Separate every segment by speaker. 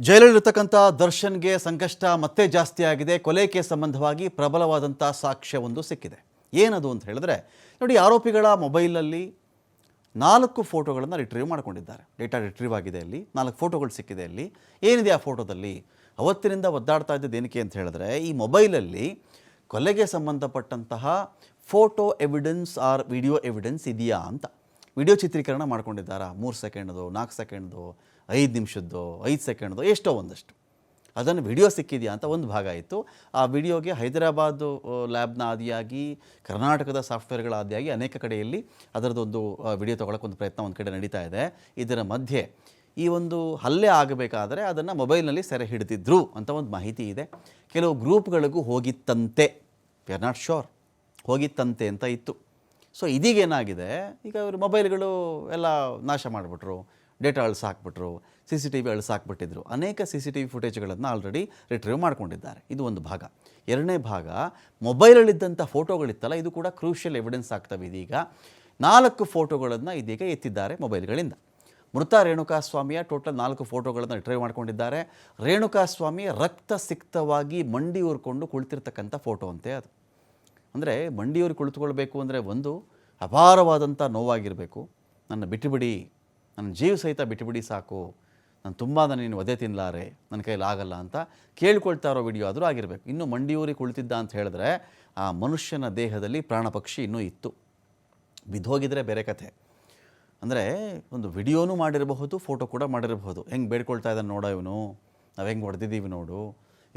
Speaker 1: ಜೈಲಲ್ಲಿರ್ತಕ್ಕಂಥ ದರ್ಶನ್ಗೆ ಸಂಕಷ್ಟ ಮತ್ತೆ ಜಾಸ್ತಿ ಆಗಿದೆ. ಕೊಲೆ ಕೇಸ್ ಸಂಬಂಧವಾಗಿ ಪ್ರಬಲವಾದಂಥ ಸಾಕ್ಷ್ಯವೊಂದು ಸಿಕ್ಕಿದೆ. ಏನದು ಅಂತ ಹೇಳಿದ್ರೆ, ನೋಡಿ, ಆರೋಪಿಗಳ ಮೊಬೈಲಲ್ಲಿ ನಾಲ್ಕು ಫೋಟೋಗಳನ್ನು ರಿಟ್ರೀವ್ ಮಾಡಿಕೊಂಡಿದ್ದಾರೆ. ಡೇಟಾ ರಿಟ್ರೀವ್ ಆಗಿದೆ ಅಲ್ಲಿ, ನಾಲ್ಕು ಫೋಟೋಗಳು ಸಿಕ್ಕಿದೆ ಅಲ್ಲಿ. ಏನಿದೆ ಆ ಫೋಟೋದಲ್ಲಿ? ಅವತ್ತಿನಿಂದ ಒದ್ದಾಡ್ತಾ ಇದ್ದದ್ದು ಏನಕ್ಕೆ ಅಂತ ಹೇಳಿದ್ರೆ, ಈ ಮೊಬೈಲಲ್ಲಿ ಕೊಲೆಗೆ ಸಂಬಂಧಪಟ್ಟಂತಹ photo evidence or video evidence ಇದೆಯಾ ಅಂತ. ವಿಡಿಯೋ ಚಿತ್ರೀಕರಣ ಮಾಡ್ಕೊಂಡಿದ್ದಾರಾ? ಮೂರು ಸೆಕೆಂಡ್ದು, ನಾಲ್ಕು ಸೆಕೆಂಡ್ದು? ಐದು ನಿಮಿಷದ್ದು, ಐದು ಸೆಕೆಂಡ್ದು, ಎಷ್ಟೋ ಒಂದಷ್ಟು. ಅದನ್ನು ವಿಡಿಯೋ ಸಿಕ್ಕಿದೆಯಾ ಅಂತ ಒಂದು ಭಾಗ ಇತ್ತು ಆ ವಿಡಿಯೋಗೆ ಹೈದರಾಬಾದ್ ಲ್ಯಾಬ್ನ ಆದಿಯಾಗಿ, ಕರ್ನಾಟಕದ ಸಾಫ್ಟ್ವೇರ್ಗಳ ಆದಿಯಾಗಿ ಅನೇಕ ಕಡೆಯಲ್ಲಿ ಅದರದ್ದೊಂದು ವಿಡಿಯೋ ತೊಗೊಳಕ್ಕೆ ಒಂದು ಪ್ರಯತ್ನ ಒಂದು ಕಡೆ ನಡೀತಾ ಇದೆ. ಇದರ ಮಧ್ಯೆ ಈ ಒಂದು ಹಲ್ಲೆ ಆಗಬೇಕಾದರೆ ಅದನ್ನು ಮೊಬೈಲ್ನಲ್ಲಿ ಸೆರೆ ಹಿಡಿದಿದ್ರು ಅಂತ ಒಂದು ಮಾಹಿತಿ ಇದೆ. ಕೆಲವು ಗ್ರೂಪ್ಗಳಿಗೂ ಹೋಗಿತ್ತಂತೆ. ವಿ ಆರ್ ನಾಟ್ ಶೋರ್ ಹೋಗಿತ್ತಂತೆ ಅಂತ ಇತ್ತು. ಸೊ ಇದೀಗೇನಾಗಿದೆ ಈಗ ಇವರು ಮೊಬೈಲ್ಗಳು ಎಲ್ಲ ನಾಶ ಮಾಡಿಬಿಟ್ರು. ಡೇಟಾ ಅಳಿಸಾಕ್ಬಿಟ್ರು ಸಿ ಸಿ ಟಿ ವಿ ಅಳಿಸಾಕ್ಬಿಟ್ಟಿದ್ರು ಅನೇಕ ಸಿ ಸಿ ಟಿ ವಿ ಫುಟೇಜ್ಗಳನ್ನು ಆಲ್ರೆಡಿ ರಿಟ್ರೀವ್ ಮಾಡ್ಕೊಂಡಿದ್ದಾರೆ. ಇದು ಒಂದು ಭಾಗ. ಎರಡನೇ ಭಾಗ, ಮೊಬೈಲಲ್ಲಿದ್ದಂಥ ಫೋಟೋಗಳಿತ್ತಲ್ಲ, ಇದು ಕೂಡ ಕ್ರೂಷಿಯಲ್ ಎವಿಡೆನ್ಸ್ ಆಗ್ತವೆ ಇದೀಗ. ನಾಲ್ಕು ಫೋಟೋಗಳನ್ನು ಇದೀಗ ಎತ್ತಿದ್ದಾರೆ ಮೊಬೈಲ್ಗಳಿಂದ. ಮೃತ ರೇಣುಕಾಸ್ವಾಮಿಯ ಟೋಟಲ್ ನಾಲ್ಕು ಫೋಟೋಗಳನ್ನು ರಿಟ್ರೈವ್ ಮಾಡ್ಕೊಂಡಿದ್ದಾರೆ. ರೇಣುಕಾಸ್ವಾಮಿ ರಕ್ತಸಿಕ್ತವಾಗಿ ಮಂಡಿ ಊರ್ಕೊಂಡು ಕುಳಿತಿರ್ತಕ್ಕಂಥ ಫೋಟೋ ಅಂತೆ ಅದು. ಅಂದರೆ ಮಂಡಿಯೂರು ಕುಳಿತುಕೊಳ್ಬೇಕು ಅಂದರೆ ಒಂದು ಅಪಾರವಾದಂಥ ನೋವಾಗಿರಬೇಕು. ನನ್ನ ಬಿಟ್ಟುಬಿಡಿ ನನ್ನ ಜೀವ ಸಹಿತ ಬಿಟ್ಟುಬಿಡಿ ಸಾಕು. ನಾನು ತುಂಬ ನಾನು ನೀನು ಒದೆ ತಿನ್ನಲಾರೆ ನನ್ನ ಕೈಲಿ ಆಗಲ್ಲ ಅಂತ ಕೇಳ್ಕೊಳ್ತಾ ಇರೋ ವಿಡಿಯೋ ಆದರೂ ಆಗಿರಬೇಕು. ಇನ್ನು ಮಂಡಿಯೂರಿ ಕುಳಿತಿದ್ದ ಅಂತ ಹೇಳಿದ್ರೆ ಆ ಮನುಷ್ಯನ ದೇಹದಲ್ಲಿ ಪ್ರಾಣ ಪಕ್ಷಿ ಇನ್ನೂ ಇತ್ತು. ಬಿದ್ದೋಗಿದ್ರೆ ಬೇರೆ ಕಥೆ. ಅಂದರೆ ಒಂದು ವಿಡಿಯೋನೂ ಮಾಡಿರಬಹುದು, ಫೋಟೋ ಕೂಡ ಮಾಡಿರಬಹುದು. ಹೆಂಗೆ ಬೇಡ್ಕೊಳ್ತಾ ಇದ್ದಾನೆ ನೋಡೋ ಇವನು? ನಾವು ಹೆಂಗೆ ಹೊಡೆದಿದ್ದೀವಿ ನೋಡು?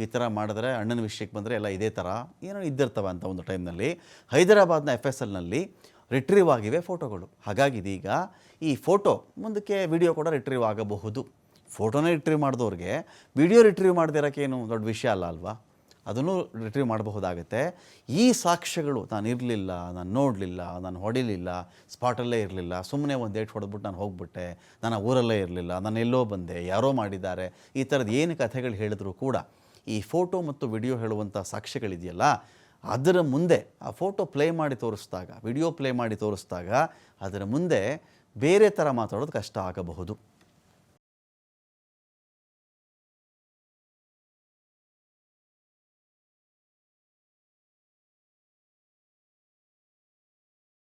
Speaker 1: ಈ ಥರ ಮಾಡಿದ್ರೆ ಅಣ್ಣನ ವಿಷಯಕ್ಕೆ ಬಂದರೆ ಎಲ್ಲ ಇದೇ ಥರ ಏನೋ ಇದ್ದಿರ್ತವೆ ಅಂತ ಒಂದು ಟೈಮ್ನಲ್ಲಿ ಹೈದರಾಬಾದ್ನ ಎಫ್ ಎಸ್ ಎಲ್ನಲ್ಲಿ ರಿಟ್ರೀವ್ ಆಗಿವೆ ಫೋಟೋಗಳು ಹಾಗಾಗಿ ಇದೀಗ ಈ ಫೋಟೋ ಮುಂದಕ್ಕೆ ವಿಡಿಯೋ ಕೂಡ ರಿಟ್ರೀವ್ ಆಗಬಹುದು. ಫೋಟೋನೇ ರಿಟ್ರೀವ್ ಮಾಡಿದವ್ರಿಗೆ ವಿಡಿಯೋ ರಿಟ್ರೀವ್ ಮಾಡದಿರೋಕ್ಕೇನು ದೊಡ್ಡ ವಿಷಯ ಅಲ್ಲ ಅಲ್ವಾ? ಅದನ್ನು ರಿಟ್ರೀವ್ ಮಾಡಬಹುದಾಗುತ್ತೆ. ಈ ಸಾಕ್ಷ್ಯಗಳು ನಾನು ಇರಲಿಲ್ಲ, ನಾನು ನೋಡಲಿಲ್ಲ, ನಾನು ಹೊಡಿಲಿಲ್ಲ ಸ್ಪಾಟಲ್ಲೇ ಇರಲಿಲ್ಲ ಸುಮ್ಮನೆ ಒಂದು ಏಟ್ ಹೊಡೆದ್ಬಿಟ್ಟು ನಾನು ಹೋಗ್ಬಿಟ್ಟೆ ನಾನು ಊರಲ್ಲೇ ಇರಲಿಲ್ಲ, ನಾನು ಎಲ್ಲೋ ಬಂದೆ, ಯಾರೋ ಮಾಡಿದ್ದಾರೆ, ಈ ಥರದ್ದು ಏನು ಕಥೆಗಳು ಹೇಳಿದ್ರು ಕೂಡ ಈ ಫೋಟೋ ಮತ್ತು ವಿಡಿಯೋ ಹೇಳುವಂಥ ಸಾಕ್ಷ್ಯಗಳಿದೆಯಲ್ಲ ಅದರ ಮುಂದೆ ಆ ಫೋಟೋ ಪ್ಲೇ ಮಾಡಿ ತೋರಿಸಿದಾಗ, ವಿಡಿಯೋ ಪ್ಲೇ ಮಾಡಿ ತೋರಿಸಿದಾಗ ಅದರ ಮುಂದೆ ಬೇರೆ ಥರ ಮಾತಾಡೋದು ಕಷ್ಟ ಆಗಬಹುದು.